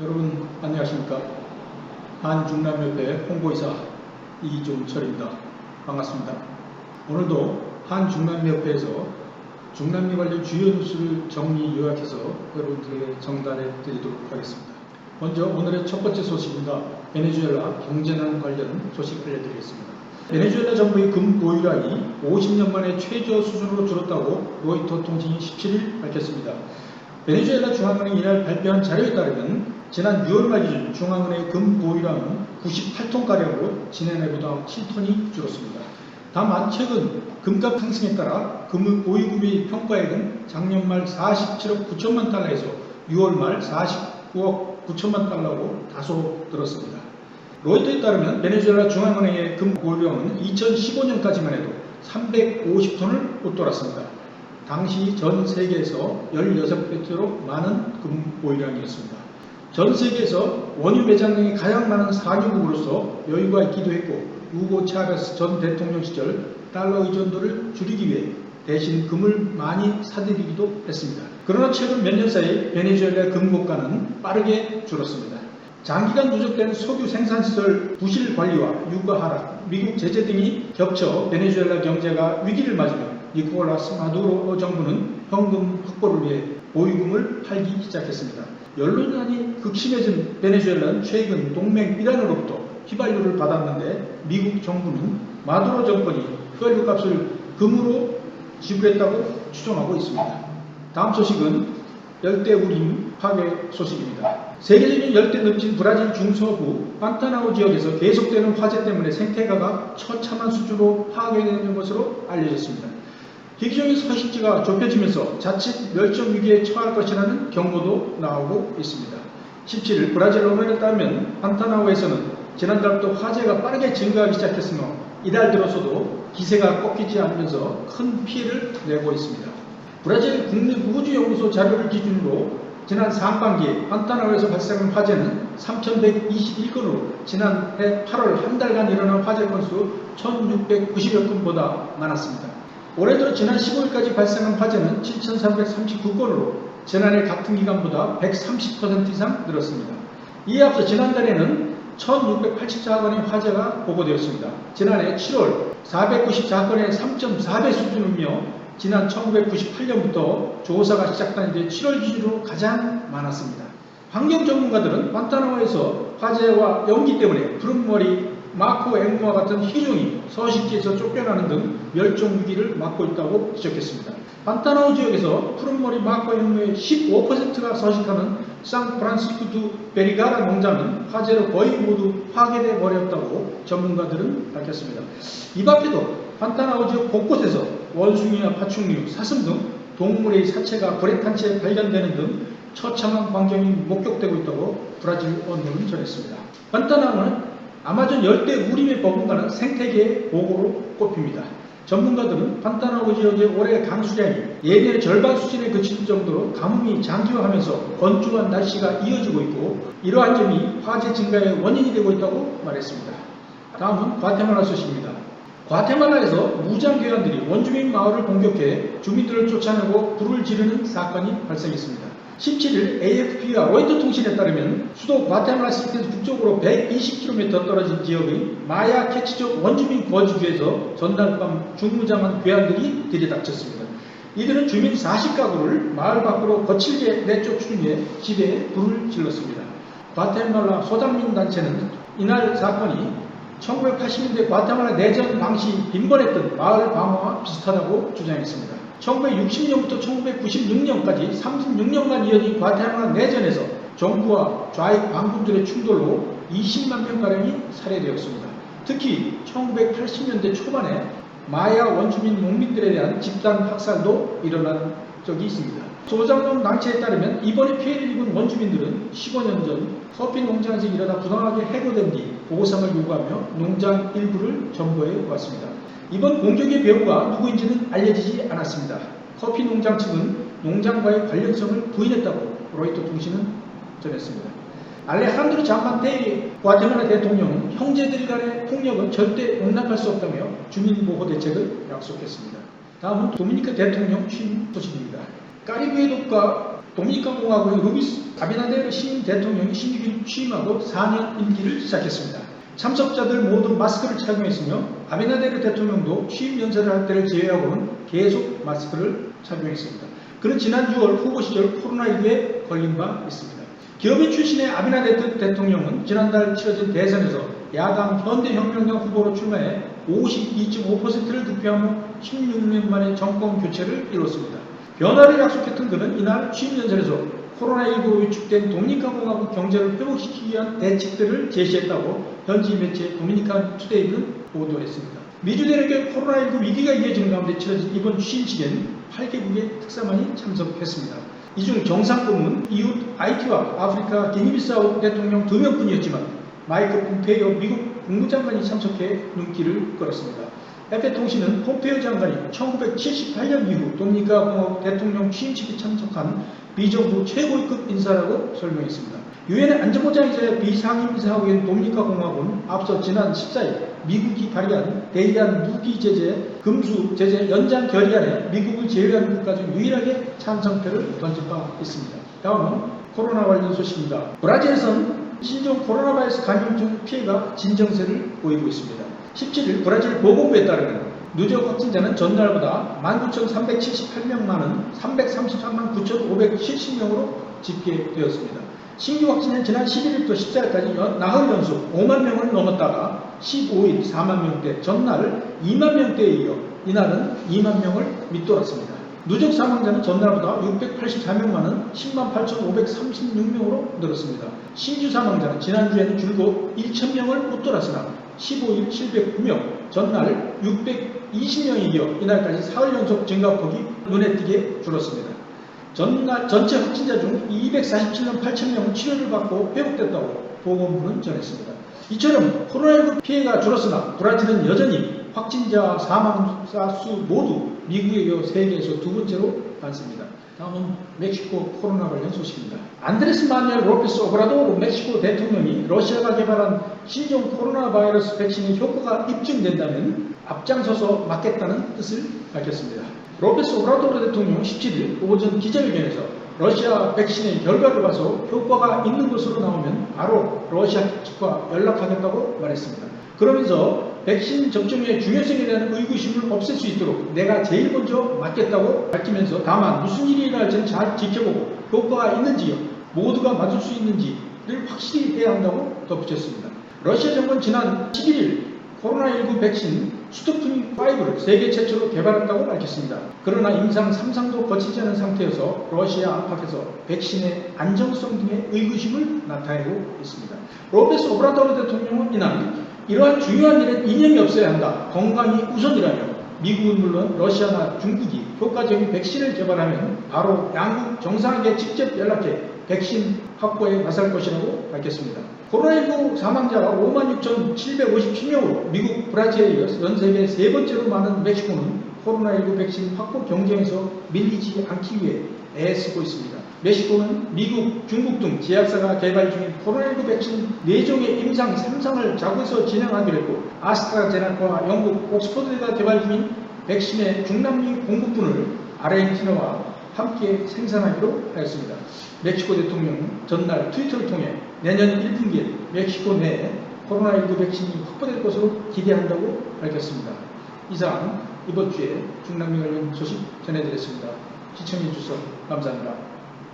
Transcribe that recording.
여러분 안녕하십니까 한중남협회 홍보이사 이종철입니다. 반갑습니다. 오늘도 한중남협회에서 중남미 관련 주요 뉴스를 정리 요약해서 여러분들에게 전달해 드리도록 하겠습니다. 먼저 오늘의 첫 번째 소식입니다. 베네수엘라 경제난 관련 소식 알려드리겠습니다. 베네수엘라 정부의 금 보유량이 50년 만에 최저 수준으로 줄었다고 로이터 통신이 17일 밝혔습니다. 베네수엘라 중앙은행이 이날 발표한 자료에 따르면 지난 6월 말 기준 중앙은행의 금 보유량은 98톤가량으로 지난해보다 7톤이 줄었습니다. 다만 최근 금값 상승에 따라 금 보유금의 평가액은 작년 말 47억 9천만 달러에서 6월 말 49억 9천만 달러로 다소 늘었습니다. 로이터에 따르면 베네수엘라 중앙은행의 금 보유량은 2015년까지만 해도 350톤을 웃돌았습니다. 당시 전 세계에서 16배째로 많은 금 보유량이었습니다. 전 세계에서 원유 매장량이 가장 많은 산유국으로서 여유가 있기도 했고 우고 차베스 전 대통령 시절 달러 의존도를 줄이기 위해 대신 금을 많이 사들이기도 했습니다. 그러나 최근 몇 년 사이 베네수엘라 금 고가는 빠르게 줄었습니다. 장기간 누적된 석유 생산 시설 부실 관리와 유가 하락, 미국 제재 등이 겹쳐 베네수엘라 경제가 위기를 맞으며 니콜라스 마두로 정부는 현금 확보를 위해 보유금을 팔기 시작했습니다. 연론난이 극심해진 베네수엘라는 최근 동맹 이란으로부터 휘발유를 받았는데 미국 정부는 마두로 정권이 휘발유 값을 금으로 지불했다고 추정하고 있습니다. 다음 소식은 열대 우림 파괴 소식입니다. 세계적인 열대 늪진 브라질 중서부 판타나우 지역에서 계속되는 화재 때문에 생태가가 처참한 수준으로 파괴되는 것으로 알려졌습니다. 기기적인 서식지가 좁혀지면서 자칫 멸종 위기에 처할 것이라는 경고도 나오고 있습니다. 17일 브라질 언론에 따르면 판타나우에서는 지난달부터 화재가 빠르게 증가하기 시작했으며 이달 들어서도 기세가 꺾이지 않으면서 큰 피해를 내고 있습니다. 브라질 국립우주연구소 자료를 기준으로 지난 상반기에 판타나우에서 발생한 화재는 3,121건으로 지난해 8월 한 달간 일어난 화재 건수 1,690여 건보다 많았습니다. 올해 들어 지난 15일까지 발생한 화재는 7,339건으로 지난해 같은 기간보다 130% 이상 늘었습니다. 이에 앞서 지난달에는 1684건의 화재가 보고되었습니다. 지난해 7월 494건의 3.4배 수준이며 지난 1998년부터 조사가 시작된 이제 7월 기준으로 가장 많았습니다. 환경 전문가들은 판타나오에서 화재와 연기 때문에 푸른머리 마코 앵무와 같은 희종이 서식지에서 쫓겨나는 등 멸종 위기를 맞고 있다고 지적했습니다. 판타나우 지역에서 푸른머리 마코 앵무의 15%가 서식하는 상프란시스쿠 베리가라 농장은 화재로 거의 모두 파괴돼 버렸다고 전문가들은 밝혔습니다. 이 밖에도 판타나우 지역 곳곳에서 원숭이나 파충류, 사슴 등 동물의 사체가 불에 탄 채 발견되는 등 처참한 광경이 목격되고 있다고 브라질 언론은 전했습니다. 판타나우는 아마존 열대 우림에 버금가는 생태계의 보고로 꼽힙니다. 전문가들은 판타나우 지역의 올해 강수량이 예년의 절반 수준에 그칠 정도로 가뭄이 장기화하면서 건조한 날씨가 이어지고 있고 이러한 점이 화재 증가의 원인이 되고 있다고 말했습니다. 다음은 과테말라 소식입니다. 과테말라에서 무장교관들이 원주민 마을을 공격해 주민들을 쫓아내고 불을 지르는 사건이 발생했습니다. 17일 AFP와 로이터 통신에 따르면 수도 과테말라 시티에서 북쪽으로 120km 떨어진 지역의 마야 캐치족 원주민 거주지에서 전날 밤 중무장한 괴한들이 들이닥쳤습니다. 이들은 주민 40가구를 마을 밖으로 거칠게 내쫓기 위해 집에 불을 질렀습니다. 과테말라 소장민 단체는 이날 사건이 1980년대 과테말라 내전 당시 빈번했던 마을 방어와 비슷하다고 주장했습니다. 1960년부터 1996년까지 36년간 이어진 과테말라 내전에서 정부와 좌익 반군들의 충돌로 20만 명가량이 살해되었습니다. 특히 1980년대 초반에 마야 원주민 농민들에 대한 집단 학살도 일어난 적이 있습니다. 소장농 낭체에 따르면 이번에 피해를 입은 원주민들은 15년 전 커피 농장에서 일하다 부당하게 해고된 뒤 보상을 요구하며 농장 일부를 점거해 왔습니다. 이번 공격의 배우가 누구인지는 알려지지 않았습니다. 커피 농장 측은 농장과의 관련성을 부인했다고 로이터 통신은 전했습니다. 알레한드로 잠반테 과테말라 대통령은 형제들 간의 폭력은 절대 용납할 수 없다며 주민보호 대책을 약속했습니다. 다음은 도미니카 대통령 취임 소식입니다. 까리브해 독과 도미니카 공화국의 루비스 아비나데르 시민 대통령이 신규 취임하고 4년 임기를 시작했습니다. 참석자들 모두 마스크를 착용했으며 아비나데르 대통령도 취임 연설을 할 때를 제외하고는 계속 마스크를 착용했습니다. 그는 지난 6월 후보 시절 코로나19에 걸린 바 있습니다. 기업인 출신의 아비나데르 대통령은 지난달 치러진 대선에서 야당 현대혁명당 후보로 출마해 52.5%를 득표하며 16년 만에 정권 교체를 이뤘습니다. 변화를 약속했던 그는 이날 취임 연설에서 코로나19로 위축된 도미니카 공화국 경제를 회복시키기 위한 대책들을 제시했다고 현지 매체 도미니칸 투데이는 보도했습니다. 미주 대륙의 코로나19 위기가 이어지는 가운데 치러진 이번 취임식엔 8개국의 특사만이 참석했습니다. 이 중 정상급은 이웃 아이티와 아프리카 기니비사우 대통령 두 명뿐이었지만 마이크 폼페이오 미국 국무장관이 참석해 눈길을 끌었습니다. 에페통신은 폼페이오 장관이 1978년 이후 도미니카 공화국 대통령 취임식에 참석한 비정부 최고위급 인사라고 설명했습니다. 유엔의 안전보장이사의 비상임이사국인 도미니카 공화국은 앞서 지난 14일 미국이 발의한 대의한 무기 제재 금수 제재 연장 결의안에 미국을 제외한 국가 중 유일하게 찬성표를 던진 바 있습니다. 다음은 코로나 관련 소식입니다. 브라질에서는 신종 코로나 바이러스 감염증 피해가 진정세를 보이고 있습니다. 17일 브라질 보건부에 따르면 누적 확진자는 전날보다 19,378명만은 333만 9,570명으로 집계되었습니다. 신규 확진은 지난 11일부터 14일까지 나흘 연속 5만 명을 넘었다가 15일 4만 명대, 전날 2만 명대에 이어 이날은 2만 명을 밑돌았습니다. 누적 사망자는 전날보다 684명만은 10만 8,536명으로 늘었습니다. 신규 사망자는 지난주에는 줄곧 1,000명을 웃돌았으나 15일 709명, 전날 620명에 이어 이날까지 사흘 연속 증가폭이 눈에 띄게 줄었습니다. 전날 전체 확진자 중 247만 8천 명은 치료를 받고 회복됐다고 보건부는 전했습니다. 이처럼 코로나19 피해가 줄었으나 브라질은 여전히 확진자 사망자 수 모두 미국에 이어 세계에서 두 번째로 많습니다. 다음은 멕시코 코로나 관련 소식입니다. 안드레스 마누엘 로페스 오브라도르 멕시코 대통령이 러시아가 개발한 신종 코로나 바이러스 백신의 효과가 입증된다면 앞장서서 맞겠다는 뜻을 밝혔습니다. 로페스 오브라도르 대통령 17일 오전 기자회견에서 러시아 백신의 결과를 봐서 효과가 있는 것으로 나오면 바로 러시아 측과 연락하겠다고 말했습니다. 그러면서 백신 접종의 중요성에 대한 의구심을 없앨 수 있도록 내가 제일 먼저 맞겠다고 밝히면서 다만 무슨 일이 일어날지는 잘 지켜보고 효과가 있는지요 모두가 맞을 수 있는지를 확실히 해야 한다고 덧붙였습니다. 러시아 정부는 지난 11일 코로나19 백신 스투프닉5를 세계 최초로 개발했다고 밝혔습니다. 그러나 임상 3상도 거치지 않은 상태여서 러시아 안팎에서 백신의 안정성 등의 의구심을 나타내고 있습니다. 로페스 오브라도르 대통령은 이날 이러한 중요한 일엔 이념이 없어야 한다. 건강이 우선이라며 미국은 물론 러시아나 중국이 효과적인 백신을 개발하면 바로 양국 정상에게 직접 연락해 백신 확보에 나설 것이라고 밝혔습니다. 코로나19 사망자가 56,757명으로 미국, 브라질에 이어 전 세계 세 번째로 많은 멕시코는 코로나19 백신 확보 경쟁에서 밀리지 않기 위해 애쓰고 있습니다. 멕시코는 미국, 중국 등 제약사가 개발 중인 코로나19 백신 4종의 임상 3상을 자국에서 진행하기로 했고 아스트라제네카와 영국, 옥스퍼드가 개발 중인 백신의 중남미 공급분을 아르헨티나와 함께 생산하기로 하였습니다. 멕시코 대통령은 전날 트위터를 통해 내년 1분기에 멕시코 내에 코로나19 백신이 확보될 것으로 기대한다고 밝혔습니다. 이상 이번 주에 중남미 관련 소식 전해드렸습니다. 시청해주셔서 감사합니다.